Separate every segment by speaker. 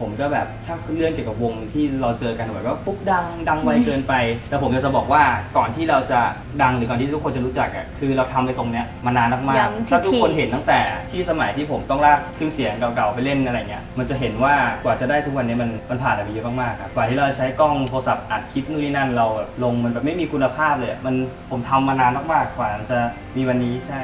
Speaker 1: ผมก็แบบถ้าเรื่องเกี่ยวกับวงที่เราเจอกันแบบว่าฟุกดังดังไวเกินไป แต่ผมจะบอกว่าก่อนที่เราจะดังหรือก่อนที่ทุกคนจะรู้จักอะคือเราทำไปตรงเนี้ยมานานมาก
Speaker 2: ย้ำ
Speaker 1: ๆถ้าทุกคน
Speaker 2: ถี่ๆ
Speaker 1: เห็นตั้งแต่ที่สมัยที่ผมต้องลากเครื่องเสียงเก่าๆไปเล่นอะไรเงี้ยมันจะเห็นว่ากว่าจะได้ทุกวันนี้มันมันผ่านอะไรไปเยอะมากๆครับกว่าที่เราจะใช้กล้องโทรศัพท์อัดคลิปนู่นนี่นั่นเราแบบลงมันแบบไม่มีคุณภาพเลยอะมันผมทำมานานมากๆกว่าจะมีวันนี้ใช่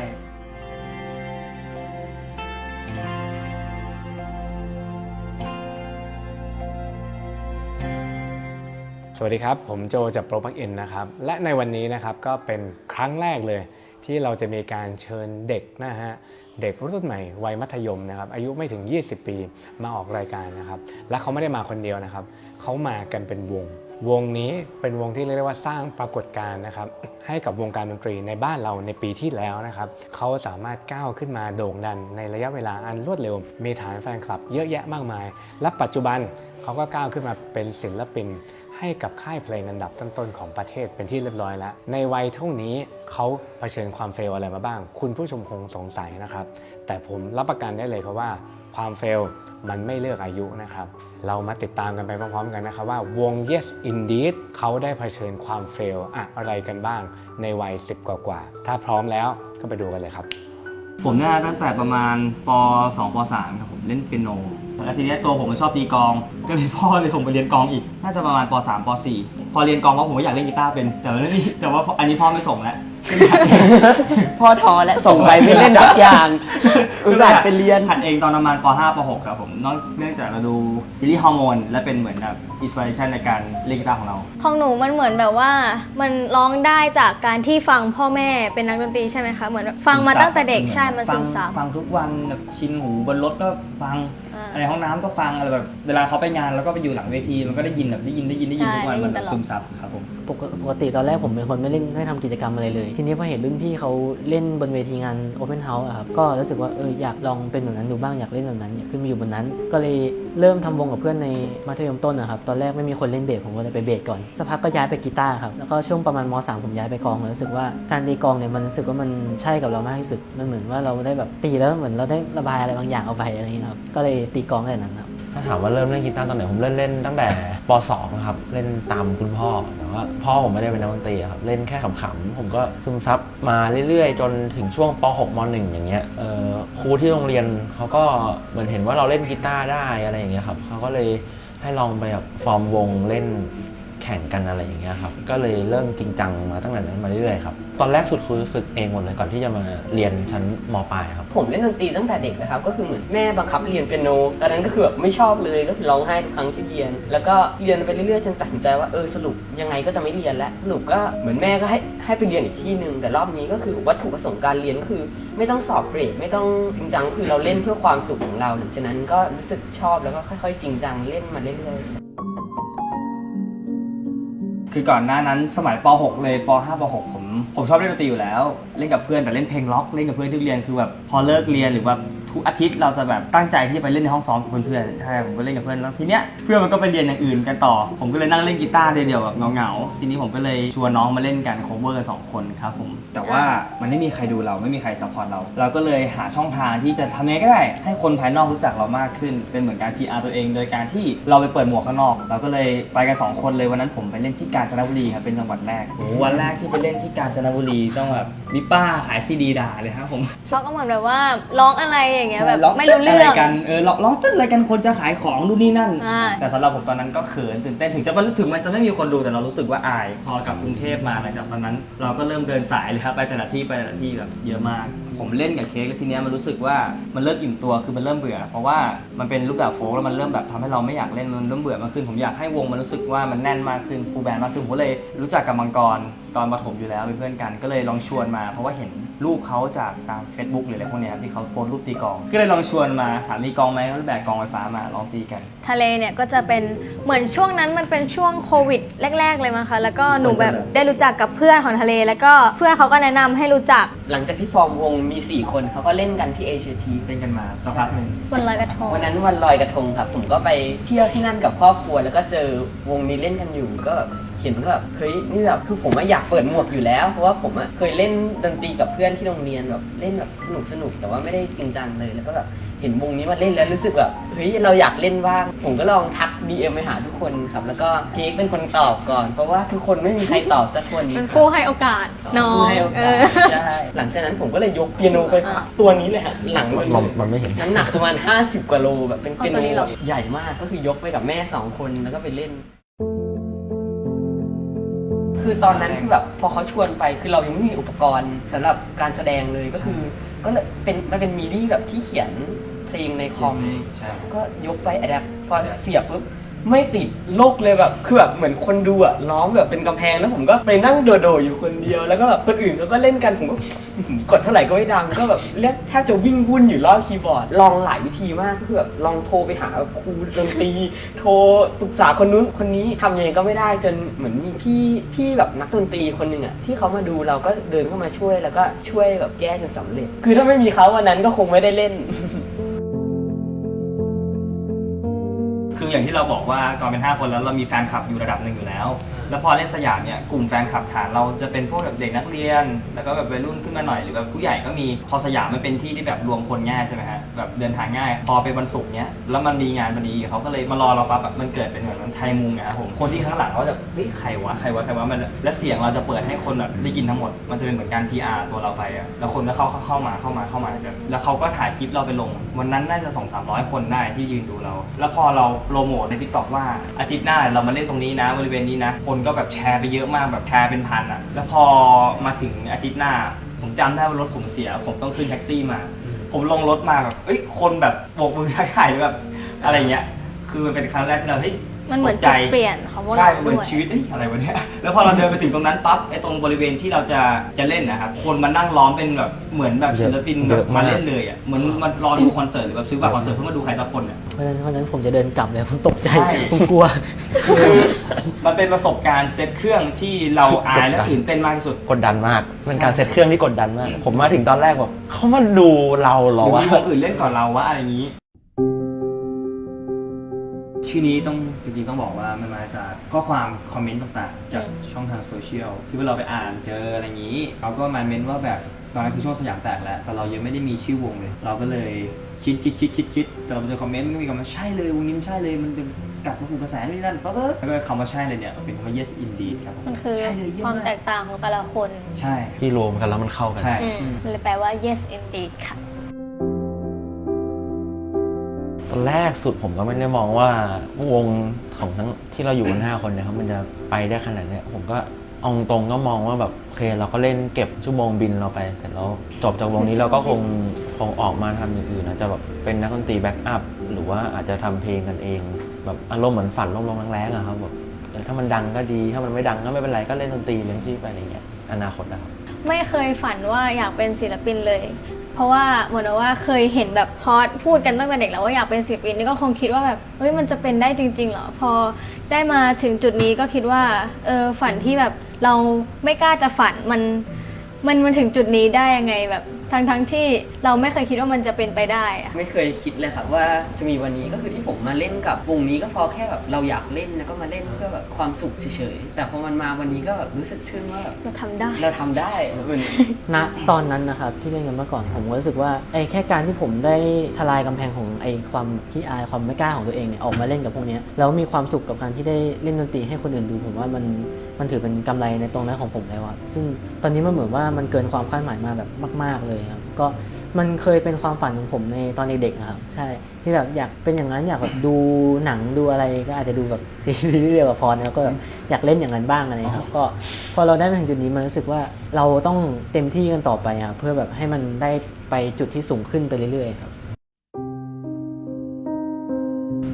Speaker 3: สวัสดีครับ ผมโจจาก Pro Plug In นะครับ และในวันนี้นะครับก็เป็นครั้งแรกเลยที่เราจะมีการเชิญเด็กนะฮะเด็กรุ่นใหม่วัยมัธยมนะครับอายุไม่ถึง 20 ปีมาออกรายการนะครับ และเขาไม่ได้มาคนเดียวนะครับเขามากันเป็นวง วงนี้เป็นวงที่เรียกได้ว่าสร้างปรากฏการณ์นะครับ ให้กับวงการดนตรีในบ้านเราในปีที่แล้วนะครับเขาสามารถก้าวขึ้นมาโด่งดังในระยะเวลาอันรวดเร็ว มีฐานแฟนคลับเยอะแยะมากมาย และปัจจุบันเขาก็ก้าวขึ้นมาเป็นศิลปิน ให้กับค่ายเพลงอันดับต้นๆของประเทศเป็นที่เรียบร้อยแล้ว ในวัยเท่านี้เขาเผชิญความเฟลอะไรมาบ้าง คุณผู้ชมคงสงสัยนะครับ แต่ผมรับประกันได้เลยครับว่าความเฟลมันไม่เลือกอายุนะครับ เรามาติดตามกันไปพร้อมๆกันนะครับว่าวง Yes Indeed เขาได้เผชิญความเฟลอะไรกันบ้างในวัย 10 กว่าๆถ้าพร้อมแล้วก็ไปดูกันเลยครับ
Speaker 1: ผมเนี่ยตั้งแต่ประมาณป 2 ป 3 ครับผมเล่นเปียโนแล้วทีเนี้ยตัวผมมันชอบตีกลอง ก็เลยพ่อเลยส่งไปเรียนกลองอีก น่าจะประมาณป 3 ป 4 พอเรียนกลองว่าผมก็อยากเล่นกีตาร์เป็น แต่ว่านี่แต่ว่าอันนี้พ่อไม่ส่งแล้ว
Speaker 4: พ่อทอและส่งไปไม่เล่นทุกอย่าง อุตส่าห์ไปเรียน
Speaker 1: หัดเองตอนประมาณป 5 ป 6 ครับผมนอกเนื่องจากเราดูซีรีส์ฮอร์โมนและเป็นเหมือนแบบอินสปิเรชันในการเล่นกีตาร์ของเรา
Speaker 2: ของหนูมันเหมือนแบบว่า มันร้องได้จากการที่ฟังพ่อแม่เป็นนักดนตรีใช่ไหมคะ เหมือนฟังมาตั้งแต่เด็กใช่มันซึมซับ
Speaker 1: ฟังฟังทุกวันแบบชินหูบนรถก็ฟัง
Speaker 2: อ่า
Speaker 1: ในห้องน้ำก็ฟังอะไรแบบเวลาเขาไปงานแล้วก็ไปอยู่หลังเวทีมันก็ได้ยินแบบได้ยินได้ยินได้ยิน
Speaker 2: ใช่
Speaker 1: ทุกวัน
Speaker 2: ได้ยิน
Speaker 1: มันแบบ
Speaker 2: ตลอด
Speaker 1: ซึมซับครับผม
Speaker 4: ปกปกติตอนแรกผมเป็นคนไม่เล่นไม่ทำกิจกรรมอะไรเลย ทีนี้พอเห็นรุ่นพี่เขาเล่นบนเวทีงาน Open House อะครับก็รู้สึกว่าเอออยากลองเป็นแบบนั้นดูบ้างอยากเล่นแบบนั้นอยากขึ้นมาอยู่บนนั้น ก็เลยเริ่มทำวงกับเพื่อนในมัธยมต้นนะครับตอนแรกไม่มีคนเล่นเบสผมก็เลยไปเบสก่อนสักพักก็ย้ายไปกีตาร์ครับแล้วก็ช่วงประมาณม .3 ผมย้ายไปกลองแล้วรู้สึกว่าการตีกลองเนี่ยมันรู้สึกว่ามันใช่กับเรามากที่สุดมันเหมือนว่าเราได้แบบตีแล้วเหมือนเราได้ระบายอะไรบางอย่างเอาไปอะไรอย่างเงี้ยครับก็เลยตีกลองได้นั้นครับ
Speaker 5: ถ้าถามว่าเริ่มเล่นกีตาร์ตอนไหนผมเล่นเล่นตั้งแต่ป .2 ครับเล่นตามคุณพ่อแต่ว่าพ่อผมไม่ได้เป็นนักดนตรีครับเล่นแค่ขำๆผมก็ซึมซับมาเรื่อยๆ จนถึงช่วงป .6 ม .1 อย่างเงี้ยครูที่โรงเรียนเขาก็เหมือนเห็นว่าเราเล่นกีตาร์ได้อะไรอย่างเงี้ยครับเขาก็เลยให้ลองไปแบบฟอร์มวงเล่น ข่งกันอะไรอย่างเงี้ยครับ ก็เลยเริ่มจริงจังมาตั้งแต่นั้นมาเรื่อยๆครับ ตอนแรกสุดคือฝึกเองหมดเลยก่อนที่จะมาเรียนชั้นมปลายครับ
Speaker 6: ผมเล่นดนตรีตั้งแต่เด็กนะครับ ก็คือเหมือนแม่บังคับเรียนเปียโน ตอนนั้นก็คือแบบไม่ชอบเลย ก็คือร้องไห้ทุกครั้งที่เรียน แล้วก็เรียนไปเรื่อยๆจนตัดสินใจว่าเออสรุปยังไงก็จะไม่เรียนแล้วสรุปก็เหมือนแม่ก็ให้ให้ไปเรียนอีกที่หนึ่งแต่รอบนี้ก็คือวัตถุประสงค์การเรียนก็คือ ไม่ต้องสอบเกรดไม่ต้องจริงจังคือเราเล่นเพื่อความสุขของเราหลังจากนั้นก็รู้สึกชอบแล้วก็ค่อย ๆ จริงจังเล่นมาเรื่อยๆ
Speaker 1: คือก่อนหน้านั้นสมัยป .6 เลยป .5 ป .6 ผมผมชอบเล่นดนตรีอยู่แล้ว เล่นกับเพื่อนแต่เล่นเพลงล็อกเล่นกับเพื่อนที่เรียนคือแบบพอเลิกเรียนหรือแบบ ทุกอาทิตย์เราจะแบบตั้งใจที่จะไปเล่นในห้องซ้อมกับเพื่อนๆใช่ผมก็เล่นกับเพื่อนแล้วทีเนี้ยเพื่อนมันก็ไปเรียนอย่างอื่นกันต่อ ผมก็เลยนั่งเล่นกีตาร์เดียวๆแบบเหงาๆทีนี้ผมก็เลยชวนน้องมาเล่นกัน cover กันสองคนครับผมแต่ว่ามันไม่มีใครดูเราไม่มีใครซัพพอร์ตเรา เราก็เลยหาช่องทางที่จะทำยังไงก็ได้ ให้คนภายนอกรู้จักเรามากขึ้น เป็นเหมือนการ PR ตัวเอง โดยการที่เราไปเปิดหมวกข้างนอก เราก็เลยไปกันสองคนเลยวันนั้นผมไปเล่นที่กาญจนบุรีครับเป็นจังหวัดแรกโอ้โหวันแรกที่ไปเล่นที่กาญจนบุรีต้องแบบมีป้าขายซีดีด่าเลยครับผม
Speaker 2: เขาก็เหมือนแบบว่าร้องอะไรอย่างเงี้ยแบบ
Speaker 1: ใช่ร้อง
Speaker 2: ไม่รู้
Speaker 1: เต้น
Speaker 2: เรื่
Speaker 1: อะ
Speaker 2: อง
Speaker 1: ไรกันเออร้องร้องเต้นอะไรกันคนจะขายของนู่นนี่นั่น
Speaker 2: อ่า
Speaker 1: แต่สำหรับผมตอนนั้นก็เขินตื่นเต้นถึงจะมันถึงมันจะไม่มีคนดูแต่เรารู้สึกว่าอาย พอกลับกรุงเทพมาหลังจากตอนนั้น เราก็เริ่มเดินสายเลยครับไปแต่ละที่ไปแต่ละที่แบบเยอะมาก ผมเล่นกับเค้กแล้วทีเนี้ยมันรู้สึกว่ามันเริ่มอิ่มตัวคือมันเริ่มเบื่อ เพราะว่ามันเป็นรูปแบบโฟล์กแล้วมันเริ่มแบบทำให้เราไม่อยากเล่นมันเริ่มเบื่อมากขึ้นผมอยากให้วงมันรู้สึกว่ามันแน่นมากขึ้นฟูลแบนด์มากขึ้นผมก็เลยรู้จักกับมังกรตอนประถมอยู่แล้วเป็นเพื่อนกันก็เลยลองชวนมา เพราะว่าเห็น รูปเขาจากตาม Facebook หรืออะไรพวกเนี้ยครับที่เขาโพสต์รูปตีกลอง ก็เลยลองชวนมาถามมีกลองไหมเขาแบกกลองไฟฟ้ามาลองตีกัน
Speaker 2: ทะเลเนี่ยก็จะเป็นเหมือนช่วงนั้นมันเป็นช่วงโควิดแรก ๆ เลยมั้งคะแล้วก็หนูแบบได้รู้จักกับเพื่อนของทะเล แล้วก็เพื่อนเขาก็แนะนำให้รู้จัก
Speaker 6: หลังจากที่ฟอร์มวงมี 4 คนเขาก็เล่นกันที่เอเชียที
Speaker 1: เล่นกันมาสักพักหนึ่ง
Speaker 2: บนลอยกระทง
Speaker 6: วันนั้นวันลอยกระทงครับ ผมก็ไปเที่ยวที่นั่นกับครอบครัว แล้วก็เจอวงนี้เล่นกันอยู่ก็แบบ เห็นก็แบบเฮ้ยนี่แบบคือผมอะอยากเปิดหมวกอยู่แล้ว เพราะว่าผมอะเคยเล่นดนตรีกับเพื่อนที่โรงเรียนแบบเล่นแบบสนุกสนุกแต่ว่าไม่ได้จริงจังเลยแล้วก็แบบเห็นวงนี้มาเล่นแล้วรู้สึกแบบเฮ้ยเราอยากเล่นบ้าง ผมก็ลองทัก DM ไปหาทุกคนครับ แล้วก็เค้กเป็นคนตอบก่อน เพราะว่าทุกคนไม่มีใครตอบสักคน
Speaker 2: เป็นผู้ให้โอกาสน้อง
Speaker 6: ผู้ให้โอ
Speaker 2: เอกาอ
Speaker 6: สใช่หลังจากนั้นผมก็เลยยกเปียโนไปตัวนี้เลยฮะหลัง
Speaker 5: มัน
Speaker 6: เลย
Speaker 5: มันมันไม่เห็น
Speaker 6: น้ำหนักประมาณ 50 กว่าโลแบบเป็นเปียโน
Speaker 2: เอาตัวนี้เหรอ
Speaker 6: ใหญ่มากก็คือยกไปกับแม่สองคนแล้วก็ไปเล่น คือตอนนั้นคือแบบพอเขาชวนไปคือเรายังไม่มีอุปกรณ์สำหรับการแสดงเลยก็คือ ก็เลยเป็นมันเป็นมีดี้แบบที่เขียนเพลงในคอม
Speaker 1: ใช่
Speaker 6: ก็ยกไปอะแดปพอเสียบปุ๊บ ไม่ติดโลกเลยแบบคือแบบเหมือนคนดูอะล้อมแบบเป็นกำแพงแล้วผมก็ไปนั่งโดดๆอยู่คนเดียวแล้วก็แบบคนอื่นเขาก็เล่นกันผมก็ กดเท่าไหร่ก็ไม่ดังก็แบบเรียกแทบจะวิ่งวุ่นอยู่รอบคีย์บอร์ด ลองหลายวิธีมากก็คือแบบลองโทรไปหาครูดนตรีโทรปรึกษาคนนู้นคนนี้ทำยังไงก็ไม่ได้จนเหมือนมีพี่พี่แบบนักดนตรีคนหนึ่งอะที่เขามาดูเราก็เดินเข้ามาช่วยแล้วก็ช่วยแบบแก้จนสำเร็จ คือถ้าไม่มีเขาวันนั้นก็คงไม่ได้เล่น
Speaker 1: คืออย่างที่เราบอกว่าตอนเป็น 5 คนแล้วเรามีแฟนคลับอยู่ระดับหนึ่งอยู่แล้ว แล้วพอเล่นสยามเนี่ยกลุ่มแฟนคลับฐานเราจะเป็นพวกแบบเด็กนักเรียน แล้วก็แบบวัยรุ่นขึ้นมาหน่อยหรือแบบผู้ใหญ่ก็มีพอสยามมันเป็นที่ที่แบบรวมคนง่ายใช่ไหมฮะแบบเดินทางง่าย พอเป็นวันศุกร์เนี้ยแล้วมันมีงานพอดีเขาก็เลยมารอเราปั๊บแบบมันเกิดเป็นเหมือนมันไทยมุงอะครับผมคนที่ข้างหลังเขาจะเฮ้ยใครวะใครวะใครวะมันและเสียงเราจะเปิดให้คนแบบได้ยินทั้งหมดมันจะเป็นเหมือนการ PR ตัวเราไปอะแล้วคนก็เข้าเข้ามาเข้ามาเข้ามากันแล้วเขาก็ถ่ายคลิปเราไปลง วันนั้นน่าจะสองสามร้อยคนได้ที่ยืนดูเรา แล้วพอเราโปรโมทในทิกตอกว่าอาทิตย์หน้าเรามาเล่นตรงนี้นะบริเวณนี้นะคนก็แบบแชร์ไปเยอะมากแบบแชร์เป็นพันอะแล้วพอมาถึงอาทิตย์หน้า ผมจำได้ว่ารถผมเสีย ผมต้องขึ้นแท็กซี่มา ผมลงรถมาแบบเอ้ยคนแบบโบกมือทักทายแบบอะไรเงี้ย คือมันเป็นครั้งแรกที่เราเฮ้ย
Speaker 2: มันเหมือน
Speaker 1: ตกใจ
Speaker 2: จุดเปลี่ยนของพวก
Speaker 1: ใช่
Speaker 2: เรา
Speaker 1: เหมือน
Speaker 2: ด้วย
Speaker 1: ชีวิตเอ้ยอะไรวะเนี่ย แล้วพอเราเดินไปถึงตรงนั้นปั๊บไอ้ตรงบริเวณที่เราจะจะเล่นนะครับคนมานั่งล้อมเป็นแบบเหมือนแบบศิลปิน
Speaker 5: เย
Speaker 1: แบ
Speaker 5: อะ
Speaker 1: บ
Speaker 5: มาก
Speaker 1: มาเล่นเลยอะเหมือนมารอดูคอนเสิร์ตหรือแบบซื้อบัตรคอนเสิร์ตเพื่อมาดูใครสักคนอะ
Speaker 4: เพราะฉะนั้นเพราะฉะนั้นผมจะเดินกลับเลยผมตกใจ
Speaker 1: ใช่
Speaker 4: ผมกลัว
Speaker 1: คือมันเป็นประสบการณ์เซตเครื่องที่เราอายและตื่นเต้นมากที่สุด
Speaker 5: กดดันมากเป็นการเซตเครื่องที่กดดันมาก ผมมาถึงตอนแรกแบบเขามาดูเราเหรอ
Speaker 1: หรือ
Speaker 5: วะ
Speaker 1: มีวงอื่นเล่นก่อนเราวะอะไรอย่างนี้ ชื่อนี้ต้องจริงๆต้องบอกว่ามันมาจากข้อความคอมเมนต์ต่างๆ จากช่องทางโซเชียลที่ว่าเราไปอ่านเจออะไรอย่างนี้เขาก็มาเมนว่าแบบตอนนั้นคือช่วงสยามแตกแล้วแต่เรายังไม่ได้มีชื่อวงเลย เราก็เลยคิดคิดคิดคิดคิดแต่เราไปเจอคอมเมนต์มันก็มีคำว่าใช่เลยวงนี้มันใช่เลยมันเป็นกลับมาผูกกระแสนี่นั่นปั๊บแล้วก็คำว่าใช่เลยเนี่ยเป็นคำว่า yes indeed ครับผม
Speaker 2: มันคือ
Speaker 1: ใช่เลยเยี่ย
Speaker 2: ความ
Speaker 1: มาก
Speaker 2: แตกต่างของแต่ละคน
Speaker 1: ใช่
Speaker 5: ที่รวมกันแล้วมันเข้ากัน
Speaker 1: ใช่
Speaker 2: อืมมันเลยแปลว่า yes indeed ค่ะ
Speaker 5: ตอนแรกสุดผมก็ไม่ได้มองว่าวงของทั้งที่เราอยู่กันห้าคนเนี่ยครับมันจะไปได้ขนาดเนี้ยผมก็เอาตรงก็มองว่าแบบโอเคเราก็เล่นเก็บชั่วโมงบินเราไปเสร็จแล้วจบจากวงนี้เราก็คงคงออกมาทำอย่างอื่นอาจจะแบบเป็นนักดนตรีแบ็กอัพหรือว่าอาจจะทำเพลงกันเอง แบบอารมณ์เหมือนฝันลมๆแรงๆอะครับแบบถ้ามันดังก็ดีถ้ามันไม่ดังก็ไม่เป็นไรก็เล่นดนตรีเลี้ยงชีพไปอะไรเงี้ยอนาคตนะครับ
Speaker 2: ไม่เคยฝันว่าอยากเป็นศิลปินเลย เพราะว่าเหมือนว่าเคยเห็นแบบพอดพูดกันตั้งแต่เด็กแล้วว่าอยากเป็นศิลปินนี่ก็คงคิดว่าแบบเฮ้ยมันจะเป็นได้จริงๆเหรอพอได้มาถึงจุดนี้ก็คิดว่าเออฝันที่แบบเราไม่กล้าจะฝันมันมันมันถึงจุดนี้ได้ยังไงแบบ ทั้งทั้งๆที่เราไม่เคยคิดว่ามันจะเป็นไปได้อะ
Speaker 6: ไม่เคยคิดเลยครับว่าจะมีวันนี้ก็คือที่ผมมาเล่นกับวงนี้ก็เพราะแค่แบบเราอยากเล่นแล้วก็มาเล่นเพื่อแบบความสุขเฉยๆแต่พอมันมาวันนี้ก็แบบรู้สึกทึ่งว่าแบบ
Speaker 2: เราทำได้
Speaker 6: เราทำได้มัน
Speaker 4: ณตอนนั้นนะครับที่เล่นกันเมื่อก่อนผมก็รู้สึกว่าไอ้แค่การที่ผมได้ทลายกำแพงของไอ้ความขี้อายความไม่กล้าของตัวเองเนี่ยออกมาเล่นกับพวกเนี้ยแล้วมีความสุขกับการที่ได้เล่นดนตรีให้คนอื่นดูผมว่ามัน มันถือเป็นกำไรในตรงนั้นของผมแล้วอะซึ่งตอนนี้มันเหมือนว่ามันเกินความคาดหมายมาแบบมาก ๆ เลยครับ ก็มันเคยเป็นความฝันของผมในตอนเด็กๆอะครับ ใช่ ที่แบบอยากเป็นอย่างนั้นอยากแบบดูหนังดูอะไรก็อาจจะดูแบบซีรีส์เดียวกับพรแล้วก็แบบอยากเล่นอย่างนั้นบ้างอะไรอย่างเงี้ยครับ ก็พอเราได้มาถึงจุดนี้มันรู้สึกว่าเราต้องเต็มที่กันต่อไปครับเพื่อแบบให้มันได้ไปจุดที่สูงขึ้นไปเรื่อยๆครับ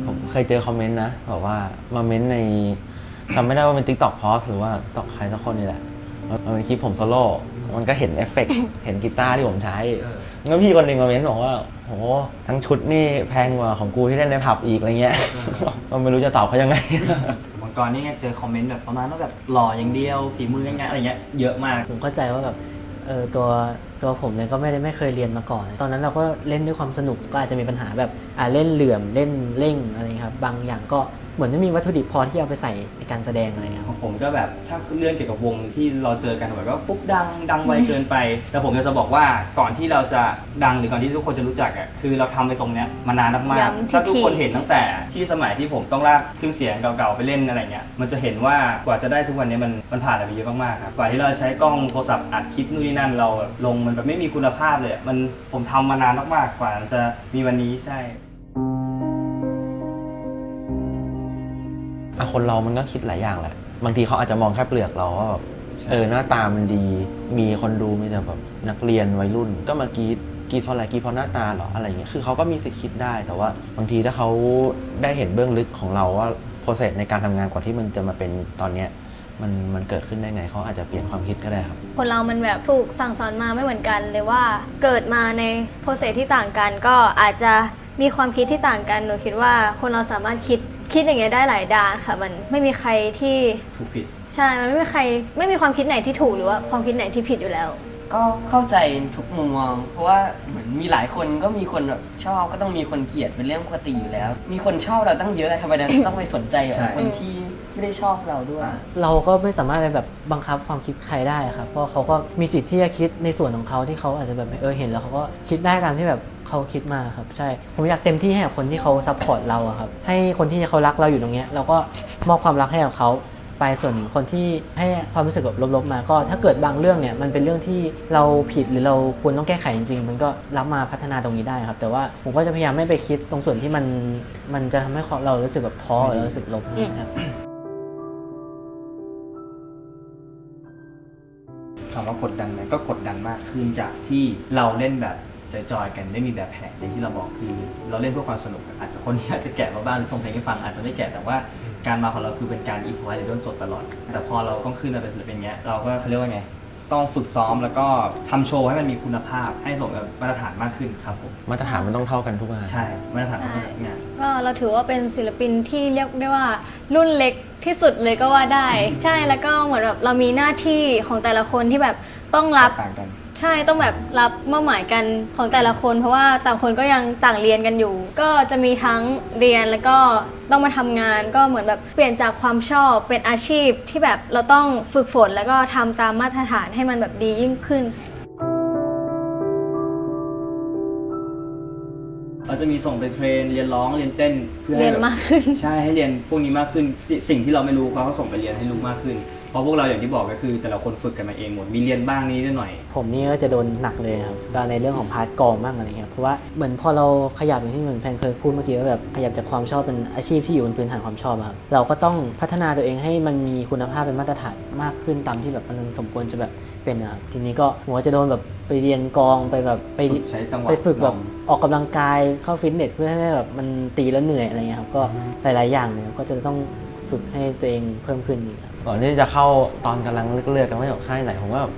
Speaker 5: ผมเคยเจอคอมเมนต์นะบอกว่ามาเมนต์ใน จำไม่ได้ว่าเป็น TikTok Post หรือว่าตอกใครสักคนนี่แหละมันมันเป็นคลิปผมโซโล่ มันก็เห็นเอฟเฟกต์ เห็นกีตาร์ที่ผมใช้แล้วพี่คนหนึ่งมาเมนต์บอกว่าโหทั้งชุดนี่แพงกว่าของกูที่เล่นในผับอีกอะไรเงี้ย ก็ไม่รู้จะตอบเขายังไง
Speaker 1: มังกรนี่ไงเจอคอมเมนต์แบบประมาณว่าแบบหล่ออย่างเดียว ฝีมือง่ายๆอะไรเงี้ย เยอะมาก
Speaker 4: ผมเข้าใจว่าแบบเออตัวตัวผมเลยก็ไม่ได้ไม่เคยเรียนมาก่อน ตอนนั้นเราก็เล่นด้วยความสนุกก็อาจจะมีปัญหาแบบอ่าเล่นเหลื่อมเล่นเร่งอะไรเงี้ยครับ บางอย่างก็ เหมือนไม่มีวัตถุดิบพอที่เอาไปใส่ในการแสดงอะไรเงี้ย
Speaker 1: ของผมก็แบบถ้าเรื่องเกี่ยวกับวงที่เราเจอกันแบบว่าฟุกดังดังไวเกินไป แต่ผมจะบอกว่าก่อนที่เราจะดังหรือก่อนที่ทุกคนจะรู้จักอะคือเราทำไปตรงเนี้ยมานานมาก
Speaker 2: ย้ำ
Speaker 1: ๆถ้าทุกคน
Speaker 2: ทีๆ
Speaker 1: เห็นตั้งแต่ที่สมัยที่ผมต้องลากเครื่องเสียงเก่าๆไปเล่นอะไรเงี้ยมันจะเห็นว่ากว่าจะได้ทุกวันนี้มันมันผ่านอะไรไปเยอะมากๆครับกว่าที่เราจะใช้กล้องโทรศัพท์อัดคลิปนู่นนี่นั่นเราลงมันแบบไม่มีคุณภาพเลยอะมันผมทำมานานมากๆกว่าจะมีวันนี้ใช่
Speaker 5: อะคนเรามันก็คิดหลายอย่างแหละ บางทีเขาอาจจะมองแค่เปลือกเราว่าแบบ
Speaker 1: ใช่
Speaker 5: เออหน้าตามันดี มีคนดูมีแต่แบบนักเรียนวัยรุ่น ก็มากรีดกรีดเพราะอะไรกรีดเพราะหน้าตาเหรออะไรเงี้ยคือเขาก็มีสิทธิ์คิดได้ แต่ว่าบางทีถ้าเขาได้เห็นเบื้องลึกของเราว่าโปรเซสในการทำงานกว่าที่มันจะมาเป็นตอนเนี้ยมันมันเกิดขึ้นได้ไงเขาอาจจะเปลี่ยนความคิดก็ได้ครับ
Speaker 2: คนเรามันแบบถูกสั่งสอนมาไม่เหมือนกันเลยว่าเกิดมาในโปรเซสที่ต่างกัน ก็อาจจะมีความคิดที่ต่างกันหนูคิดว่าคนเราสามารถคิด คิดอย่างเงี้ยได้หลายด้านค่ะ มันไม่มีใครที่
Speaker 1: ถูกผิด
Speaker 2: ใช่มันไม่มีใครไม่มีความคิดไหนที่ถูกหรือว่าความคิดไหนที่ผิดอยู่แล้ว
Speaker 6: ก็เข้าใจทุกมุมมอง เพราะว่าเหมือนมีหลายคนก็มีคนแบบชอบก็ต้องมีคนเกลียดเป็นเรื่องปกติอยู่แล้ว มีคนชอบเราตั้งเยอะทำไมเราต้องไปสนใจกับ
Speaker 1: ใช่
Speaker 6: คนที่ไม่ได้ชอบเราด้วย
Speaker 4: เราก็ไม่สามารถไปแบบบังคับความคิดใครได้ครับเพราะเขาก็มีสิทธิ์ที่จะคิดในส่วนของเขาที่เขาอาจจะแบบเออเห็นแล้วเขาก็คิดได้ตามที่แบบ เขาคิดมาครับใช่ ผมอยากเต็มที่ให้กับคนที่เขาซัพพอร์ตเราอะครับให้คนที่เขารักเราอยู่ตรงเนี้ยเราก็มอบความรักให้กับเขาไปส่วนคนที่ให้ความรู้สึกแบบลบๆมาก็ ถ้าเกิดบางเรื่องเนี่ยมันเป็นเรื่องที่เราผิดหรือเราควรต้องแก้ไขจริงๆ มันก็รับมาพัฒนาตรงนี้ได้ครับ แต่ว่าผมก็จะพยายามไม่ไปคิดตรงส่วนที่มันมันจะทำให้เรารู้สึกแบบท้อหรือรู้สึกลบนะครับ
Speaker 1: ถามว่ากดดันไหมก็กดดันมากขึ้นจากที่เราเล่นแบบ จอยๆกันไม่มีแบบแผนอย่างที่เราบอกคือ เราเล่นเพื่อความสนุกอาจจะคนที่อาจจะแกะมาบ้างหรือส่งเพลงให้ฟังอาจจะไม่แกะแต่ว่าการมาของเราคือเป็นการอินพไว้ในด้นสดตลอด แต่พอเราต้องขึ้นมาเป็นศิลปินเงี้ยเราก็เขาเรียกว่าไงต้องฝึกซ้อมแล้วก็ทำโชว์ให้มันมีคุณภาพให้สมกับมาตรฐานมากขึ้นครับผม
Speaker 5: มาตรฐานมันต้องเท่ากันทุกงาน
Speaker 1: ใช่มาตรฐานของทุกงาน
Speaker 2: ก็เราถือว่าเป็นศิลปินที่เรียกได้ว่ารุ่นเล็กที่สุดเลยก็ว่าได้ ใช่แล้วก็เหมือนแบบเรามีหน้าที่ของแต่ละคนที่แบบต้องรับ
Speaker 1: ต่างกัน
Speaker 2: ใช่ต้องแบบรับมอบหมายกันของแต่ละคน เพราะว่าต่างคนก็ยังต่างเรียนกันอยู่ ก็จะมีทั้งเรียนแล้วก็ต้องมาทำงานก็เหมือนแบบเปลี่ยนจากความชอบเป็นอาชีพที่แบบเราต้องฝึกฝนแล้วก็ทำตามมาตรฐานให้มันแบบดียิ่งขึ้น
Speaker 1: เราจะมีส่งไปเทรน เรียนร้องเรียนเต้นเพื่อให้
Speaker 2: เรียน
Speaker 1: แบบ
Speaker 2: มากขึ้น
Speaker 1: ใช่ให้เรียนพวกนี้มากขึ้นสิสิ่งที่เราไม่รู้เขาก็ส่งไปเรียนให้รู้มากขึ้นเพ ราะพวกเราอย่างที่บอกก็คือ แต่ละคนฝึกกันมาเองหมดมีเรียนบ้างนี้นิดหน่อย
Speaker 4: ผมนี่ก็จะโดนหนักเลยครับก็ในเรื่องของพาร์ทกองบ้างอะไรเงี้ยเพราะว่าเหมือนพอเราขยับอย่างที่เหมือนแพนเคยพูดเมื่อกี้ว่าแบบขยับจากความชอบเป็นอาชีพที่อยู่บนพื้นฐานความชอบอะครับเราก็ต้องพัฒนาตัวเองให้มันมีคุณภาพเป็นมาตรฐานมากขึ้นตามที่แบบมันสมควรจะแบบเป็นอะครับทีนี้ก็ผมก็จะโดนแบบไปเรียนกองไปแบบไป
Speaker 1: ฝึกใช้จังหวะ
Speaker 4: ไปฝึกแบบ
Speaker 1: ลอง
Speaker 4: ออกกำลังกายเข้าฟิตเนสเพื่อให้แบบมันตีแล้วเหนื่อยอะไรเงี้ยครับก็หลาย ๆ อย่างเนี่ยก็จะต้องฝึกให้ตัวเองเพิ่มขึ้นอีกครับ
Speaker 5: ก่อนที่จะเข้าตอนกำลังเลือกๆกันว่าจะค่ายไหนผมก็แบบ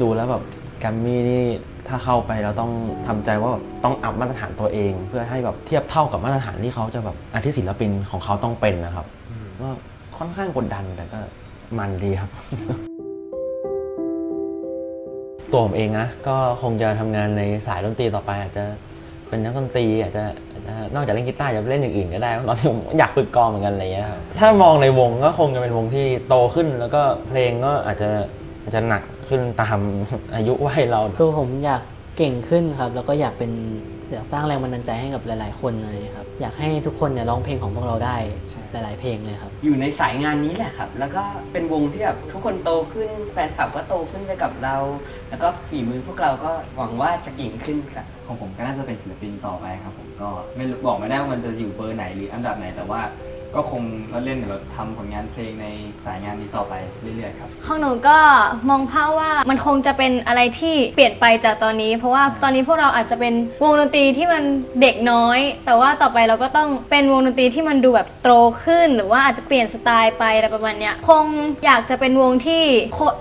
Speaker 5: ดูแล้วแบบแกรมมี่นี่ถ้าเข้าไปเราต้องทำใจว่าแบบต้องอัพมาตรฐานตัวเอง เพื่อให้แบบเทียบเท่ากับมาตรฐานที่เขาจะแบบอันที่ศิลปินของเขาต้องเป็นนะครับก็ค่อนข้างกดดันแต่ก็มันดีครับ ตัวผมเองนะก็คงจะทำงานในสายดนตรีต่อไปอาจจะ เป็นนักดนตรีอาจจะนอกจากเล่นกีตาร์จะเล่นอย่างอื่นก็ได้ตอนที่ผมอยากฝึกกองเหมือนกันอะไรเงี้ยครับถ้ามองในวงก็คงจะเป็นวงที่โตขึ้น แล้วก็เพลงก็อาจจะอาจจะหนักขึ้นตามอายุวัยเรา
Speaker 4: ตัวผมอยากเก่งขึ้นครับ แล้วก็อยากเป็น อยากสร้างแรงบันดาลใจให้กับหลาย ๆ คนเลยครับ อยากให้ทุกคนเนี่ยร้องเพลงของพวกเราได้
Speaker 1: ใช่
Speaker 4: หลาย ๆ เพลงเลยครับ
Speaker 6: อยู่ในสายงานนี้แหละครับ แล้วก็เป็นวงที่แบบทุกคนโตขึ้น แฟนคลับก็โตขึ้นไปกับเรา แล้วก็ฝีมือพวกเราก็หวังว่าจะเก่งขึ้นครับ
Speaker 1: ของผมก็น่าจะเป็นศิลปินต่อไปครับผมก็ไม่รู้บอกไม่ได้ว่ามันจะอยู่เบอร์ไหนหรืออันดับไหนแต่ว่า ก็คงเล่นแบบทำผลงานเพลงในสายงานนี้ต่อไปเรื่อยๆครับ
Speaker 2: ของหนูก็มองภาพว่ามันคงจะเป็นอะไรที่เปลี่ยนไปจากตอนนี้ เพราะว่าตอนนี้พวกเราอาจจะเป็นวงดนตรีที่มันเด็กน้อย แต่ว่าต่อไปเราก็ต้องเป็นวงดนตรีที่มันดูแบบโตขึ้น หรือว่าอาจจะเปลี่ยนสไตล์ไปอะไรประมาณเนี้ยคงอยากจะเป็นวงที่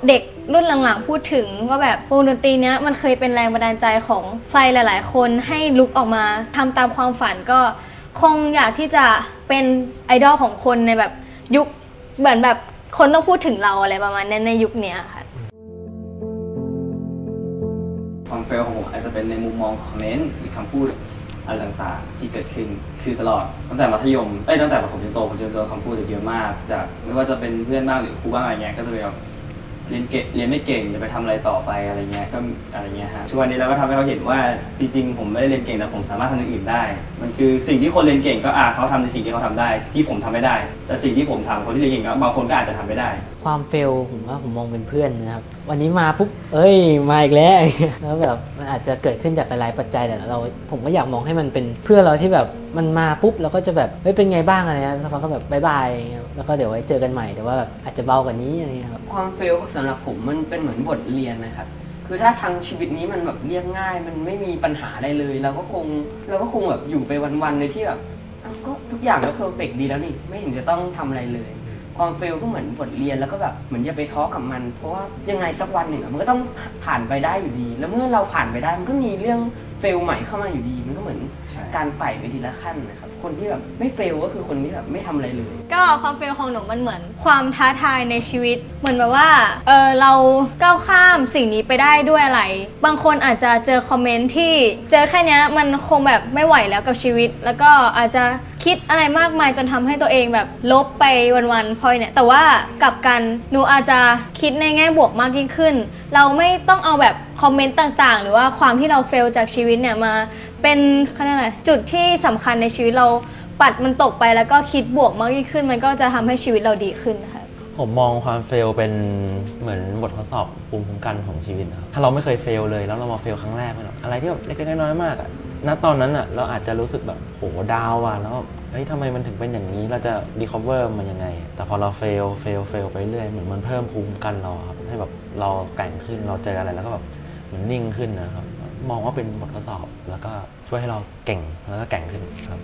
Speaker 2: เด็กรุ่นหลังๆพูดถึงว่าแบบวงดนตรีเนี้ยมันเคยเป็นแรงบันดาลใจของใครหลาย ๆ คนให้ลุกออกมาทำตามความฝันก็ คงอยากที่จะเป็นไอดอลของคนในแบบยุคเหมือนแบบคนต้องพูดถึงเราอะไรประมาณนั้นในยุคเนี้ยค่ะ
Speaker 1: ความเฟลของผมอาจจะเป็นในมุมมองคอมเมนต์หรือคำพูดอะไรต่างๆ ที่เกิดขึ้นคือตลอดตั้งแต่มัธยมเอ้ยตั้งแต่ประถมจนโตผมจะโดนคำพูดเยอะมาก จากไม่ว่าจะเป็นเพื่อนบ้างหรือครูบ้างอะไรเงี้ยก็จะเป็นแบบ เรียนเก่งเรียนไม่เก่งจะไปทำอะไรต่อไปอะไรเงี้ยก็อะไรเงี้ยฮะทุกวันนี้เราก็ทำให้เราเห็นว่าจริงๆผมไม่ได้เรียนเก่งแต่ผมสามารถทำอย่างอื่นได้ มันคือสิ่งที่คนเรียนเก่งก็อ่าเขาทำในสิ่งที่เขาทำได้ ที่ผมทำไม่ได้ แต่สิ่งที่ผมทำคนที่เรียนเก่งก็บางคนก็อาจจะทำไม่ได้
Speaker 4: ความเฟลผมว่าผมมองเป็นเพื่อนนะครับ วันนี้มาปุ๊บเอ้ยมาอีกแล้วแล้วแบบมันอาจจะเกิดขึ้นจากหลายปัจจัยแต่เรา ผมก็อยากมองให้มันเป็นเพื่อนเราที่แบบมันมาปุ๊บเราก็จะแบบเฮ้ยเป็นไงบ้างอะไรนะสักพักก็แบบบายบายแล้วก็เดี๋ยวไว้เจอกันใหม่แต่ว่าแบบอาจจะเบากว่านี้อะไรเงี้ยครับ
Speaker 6: ความเฟลสำหรับผมมันเป็นเหมือนบทเรียนนะครับคือถ้าทางชีวิตนี้มันแบบเรียบง่าย มันไม่มีปัญหาอะไรเลยเราก็คงเราก็คงแบบอยู่ไปวันๆในที่แบบอ้าวก็ทุกอย่างก็เพอร์เฟกดีแล้วนี่ไม่เห็นจะต้องทำอะไรเลย ความเฟลก็เหมือนบทเรียนแล้วก็แบบเหมือนอย่าไปท้อกับมัน เพราะว่ายังไงสักวันหนึ่งอะมันก็ต้องผ่านไปได้อยู่ดี แล้วเมื่อเราผ่านไปได้มันก็มีเรื่องเฟลใหม่เข้ามาอยู่ดี มันก็เหมือน
Speaker 1: ใช่
Speaker 6: การไต่ไปทีละขั้นนะครับคนที่แบบไม่เฟลก็คือคนที่แบบไม่ทำอะไรเลย
Speaker 2: ก็ความเฟลของหนูมันเหมือนความท้าทายในชีวิต เหมือนแบบว่า เออเราก้าวข้ามสิ่งนี้ไปได้ด้วยอะไร บางคนอาจจะเจอคอมเมนต์ที่เจอแค่เนี้ยมันคงแบบไม่ไหวแล้วกับชีวิต แล้วก็อาจจะคิดอะไรมากมายจนทำให้ตัวเองแบบลบไปวันๆพอยเนี่ยแต่ว่ากลับกันหนูอาจจะคิดในแง่บวกมากยิ่งขึ้น เราไม่ต้องเอาแบบคอมเมนต์ต่างๆ หรือว่าความที่เราเฟลจากชีวิตเนี่ยมาเป็นเขาเรียกอะไรจุดที่สำคัญในชีวิตเราปัดมันตกไปแล้วก็คิดบวกมากยิ่งขึ้น มันก็จะทำให้ชีวิตเราดีขึ้นค่ะ
Speaker 5: ผมมองความเฟลเป็นเหมือนบททดสอบภูมิคุ้มกันของชีวิตนะครับถ้าเราไม่เคยเฟลเลยแล้วเรามาเฟลครั้งแรกเนี่ยอะไรที่แบบเล็กๆน้อยๆมากอะณตอนนั้นอะเราอาจจะรู้สึกแบบโหดาวอะแล้วแบบเฮ้ยทำไมมันถึงเป็นอย่างนี้เราจะรีคอเวอร์มันยังไง แต่พอเราเฟลเฟลเฟลไปเรื่อยเหมือนมันเพิ่มภูมิคุ้มกันเราครับให้แบบเราแกร่งขึ้นเราเจออะไรแล้วก็แบบเหมือนนิ่งขึ้นนะครับ มองว่าเป็นบททดสอบ แล้วก็ช่วยให้เราเก่งแล้วก็แกร่งขึ้นครับ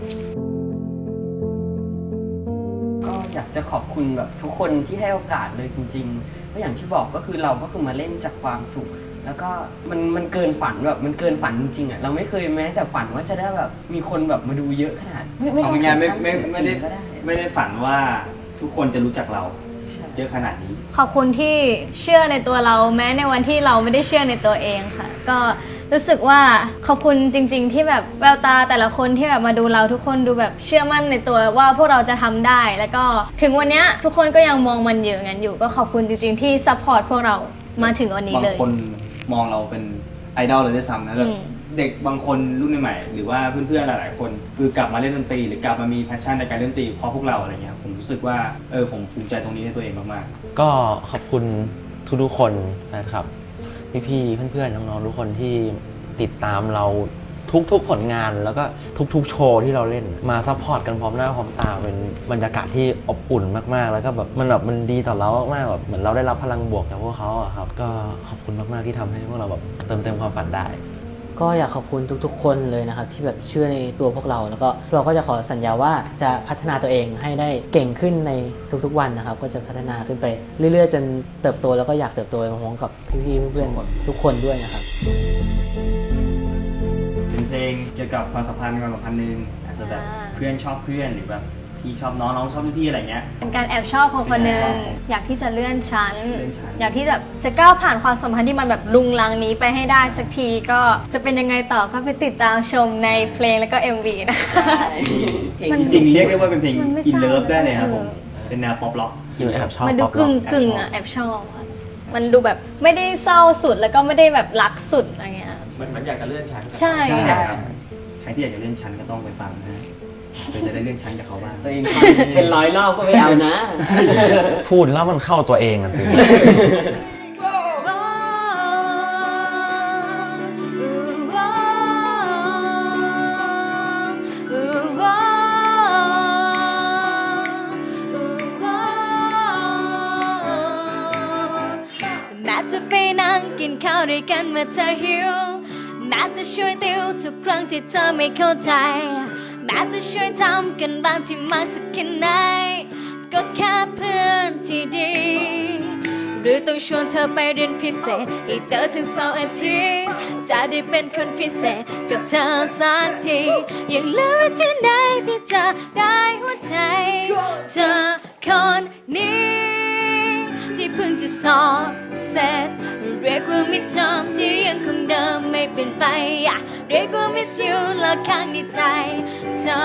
Speaker 6: ก็อยากจะขอบคุณแบบทุกคนที่ให้โอกาสเลยจริงๆเพราะอย่างที่บอกก็คือเราก็คือมาเล่นจากความสุข แล้วก็มันมันเกินฝันแบบมันเกินฝันจริงๆอะเราไม่เคยแม้แต่ฝันว่าจะได้แบบมีคนแบบมาดูเยอะขนาดไม่ไม่
Speaker 1: เอา
Speaker 6: ต้อง
Speaker 1: ง่ายๆไม่
Speaker 6: ถึ
Speaker 1: ไม่
Speaker 6: ขั้น
Speaker 1: ไม่ได้
Speaker 6: ศิลปินก็ได้
Speaker 1: ไม่ได้ฝันว่าทุกคนจะรู้จักเรา
Speaker 6: ใช่
Speaker 1: เยอะขนาดนี้
Speaker 2: ขอบคุณที่เชื่อในตัวเราแม้ในวันที่เราไม่ได้เชื่อในตัวเองค่ะ ก็ รู้สึกว่าขอบคุณจริง ๆ ที่แบบแววตาแต่ละคนที่แบบมาดูเราทุกคนดูแบบเชื่อมั่นในตัวว่าพวกเราจะทำได้ แล้วก็ถึงวันเนี้ยทุกคนก็ยังมองมันอยู่อย่างนั้นอยู่ ก็ขอบคุณจริง ๆ ที่ซัพพอร์ตพวกเรามาถึงวันนี้
Speaker 1: บาง
Speaker 2: เลย
Speaker 1: คนมองเราเป็นไอดอลเลยด้วยซ้ำนะแบบ
Speaker 2: อืม
Speaker 1: เด็กบางคนรุ่นใหม่ๆหรือว่าเพื่อนๆหลายๆคน คือกลับมาเล่นดนตรี หรือกลับมามีแพชชั่นในการเล่นดนตรีเพราะพวกเราอะไรเงี้ยผมรู้สึกว่าเออผมภูมิใจตรงนี้ในตัวเองมาก
Speaker 5: ก็ขอบคุณทุกๆคนนะครับ พี่ๆ เพื่อนๆ น้องๆ ทุกคนที่ติดตามเราทุกๆ ผลงานแล้วก็ทุกๆ โชว์ที่เราเล่นมาซัพพอร์ตกันพร้อมหน้าพร้อมตาเป็นบรรยากาศที่อบอุ่นมากๆ แล้วก็แบบมันแบบมันดีต่อเรามากๆแบบเหมือนเราได้รับพลังบวกจากพวกเขาอะครับ ก็ขอบคุณมากๆที่ทำให้พวกเราแบบเติมเต็มความฝันได้
Speaker 4: ก็อยากขอบคุณทุกๆ คนเลยนะครับที่แบบเชื่อในตัวพวกเรา แล้วก็เราก็จะขอสัญญาว่าจะพัฒนาตัวเองให้ได้เก่งขึ้นในทุกๆวันนะครับ ก็จะพัฒนาขึ้นไปเรื่อยๆ จนเติบโตแล้วก็อยากเติบโตไปพร้อมๆกับพี่ๆเพื่อนๆทุกคนด้วยนะครับ
Speaker 1: ๆเป็นเพลงเกี่ยวกับความสัมพันธ์ความสัมพันธ์หนึ่งอาจจะแบบ
Speaker 2: อ่า
Speaker 1: เพื่อนชอบเพื่อนหรือแบบ พี่ชอบน้องน้องชอบพี่อะไรเงี้ย
Speaker 2: เป็นการแอบชอบของคนหนึ่ง
Speaker 1: เป็นการชอบ
Speaker 2: อยากที่จะเลื่อนชั้น
Speaker 1: เลื่อนชั้น
Speaker 2: อยากที่แบบจะก้าวผ่านความสัมพันธ์ที่มันแบบลุงลังนี้ไปให้ได้สักทีก็จะเป็นยังไงต่อก็ไปติดตามชมในเพลงแล้วก็ MV นะคะ
Speaker 6: เพลง
Speaker 2: มัน
Speaker 1: จริงๆเรียกได้ว่าเป็นเพลง
Speaker 2: มันไม่
Speaker 1: อิน
Speaker 2: เศร้า
Speaker 1: เลิฟได้เลยครับผม
Speaker 2: เออ
Speaker 1: เป็นแนวป๊อปล็อก
Speaker 5: คือแอบชอบ
Speaker 2: มันดู
Speaker 5: ป๊อป
Speaker 2: กึ่ง
Speaker 5: ร็อก
Speaker 2: กึ่งๆอะแอบชอบอะมันดูแบบไม่ได้เศร้าสุดแล้วก็ไม่ได้แบบรักสุดอะไรเงี้ย
Speaker 7: มันมันอยากจะเลื่อนชั้น
Speaker 2: ใช่
Speaker 1: ใช่
Speaker 2: ใช่
Speaker 1: ครับใครที่อยากจะเลื่อนชั้นก็ต้องไปฟังนะฮะ เพื่อจะได้เลื่อนชั้นกับเขาบ้าง
Speaker 6: ตัวเองฟังเป็นร้อยรอบก็ไม่เอานะ
Speaker 5: พูดแล้วมันเข้าตัวเองอะจริง
Speaker 8: แม้จะไปนั่งกินข้าวด้วยกันเมื่อเธอหิวแม้จะช่วยติวทุกครั้งที่เธอไม่เข้าใจ แม้จะช่วยทำกันบ้างที่มากสักแค่ไหน ก็แค่เพื่อนที่ดี หรือต้องชวนเธอไปเรียนพิเศษให้เจอถึงสาร์อาทิตย์จะได้เป็นคนพิเศษกับเธอสักทียังเหลือที่ไหนที่จะได้หัวใจ เธอคนนี้ จะสอบเสร็จเรียนยกว่ามิดชอมที่ยังคงเดิมไม่เปลี่ยนไปอะเรียกว่า miss you แล้วข้างในใจ เธอ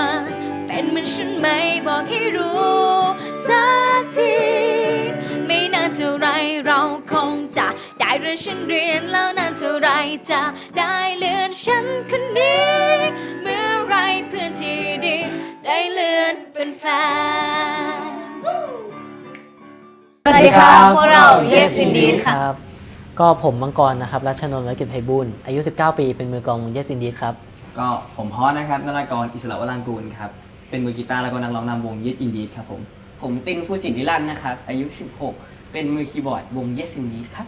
Speaker 8: เป็นเหมือนฉันไหมบอกให้รู้สักทีไม่นานเท่าไรเราคงจะได้เรียนฉันเรียนแล้วนานเท่าไรจะได้เลื่อนฉันคนนี้เมื่อไรเพื่อนที่ดีได้เลื่อนเป็นแฟน
Speaker 2: ครับ พวกเรา Yes Indeed ค่ะ
Speaker 4: รับก็ผมมังกรนะครับรัชนนท์วักิจไพบูลย์อายุ 19 ปี เป็นมือกลองวง Yes Indeed ครับ
Speaker 1: ก็ผมฮอสนะครับนรากรอิสระวรางกูลครับ เป็นมือกีตาร์แล้วก็นักร้องนำวงยิดอินดีครับผม
Speaker 6: ผมตินผู้จิตนิรันดร์นะครับ อายุ 16 เป็นมือคีย์บอร์ดวง Yes Indeed ครับ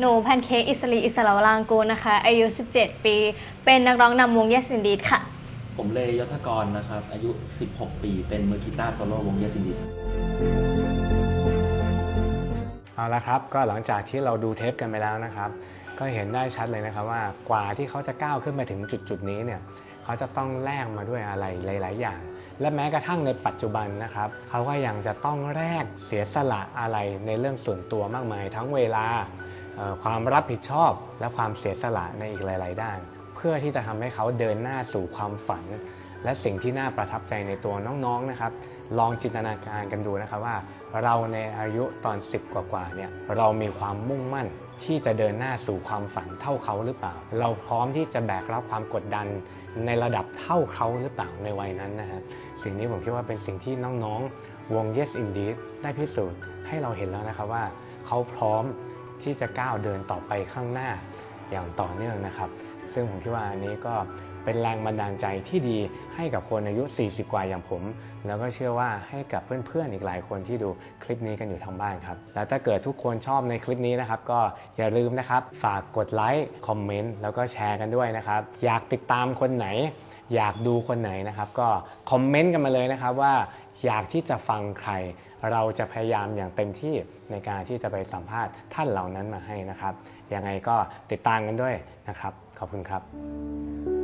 Speaker 2: หนูแพนเค้กอิสรีอิสระวรางกูลนะคะ อายุ 17 ปี เป็นนักร้องนำวง Yes Indeed ค่ะ
Speaker 7: ผมเลยยศกรนะครับ อายุ 16 ปี เป็นมือกีตาร์โซโล่วงเยสินดี
Speaker 3: เอาละครับก็หลังจากที่เราดูเทปกันไปแล้วนะครับ ก็เห็นได้ชัดเลยนะครับว่ากว่าที่เขาจะก้าวขึ้นมาถึงจุดจุดๆนี้เนี่ยเขาจะต้องแลกมาด้วยอะไรหลาย ๆ อย่าง และแม้กระทั่งในปัจจุบันนะครับเขาก็ยังจะต้องแลกเสียสละอะไรในเรื่องส่วนตัวมากมาย ทั้งเวลาความรับผิดชอบและความเสียสละในอีกหลาย ๆ ด้าน เพื่อที่จะทำให้เขาเดินหน้าสู่ความฝัน และสิ่งที่น่าประทับใจในตัวน้อง ๆ นะครับ ลองจินตนาการกันดูนะครับว่า เราในอายุตอน 10 กว่าๆเนี่ยเรามีความมุ่งมั่นที่จะเดินหน้าสู่ความฝันเท่าเขาหรือเปล่า เราพร้อมที่จะแบกรับความกดดันในระดับเท่าเขาหรือเปล่าในวัยนั้นนะครับสิ่งนี้ผมคิดว่าเป็นสิ่งที่น้องๆ วง Yes Indeed ได้พิสูจน์ให้เราเห็นแล้วนะครับว่า เขาพร้อมที่จะก้าวเดินต่อไปข้างหน้าอย่างต่อเนื่องนะครับ ซึ่งผมคิดว่าอันนี้ก็ เป็นแรงบันดาลใจที่ดีให้กับคนอายุ 40 กว่าอย่างผม แล้วก็เชื่อว่าให้กับเพื่อนๆอีกหลายคนที่ดูคลิปนี้กันอยู่ทางบ้านครับ แล้วถ้าเกิดทุกคนชอบในคลิปนี้นะครับ ก็อย่าลืมนะครับ ฝากกดไลค์คอมเมนต์แล้วก็แชร์กันด้วยนะครับ อยากติดตามคนไหน อยากดูคนไหนนะครับ ก็คอมเมนต์กันมาเลยนะครับว่าอยากที่จะฟังใคร เราจะพยายามอย่างเต็มที่ในการที่จะไปสัมภาษณ์ท่านเหล่านั้นมาให้นะครับ ยังไงก็ติดตามกันด้วยนะครับ ขอบคุณครับ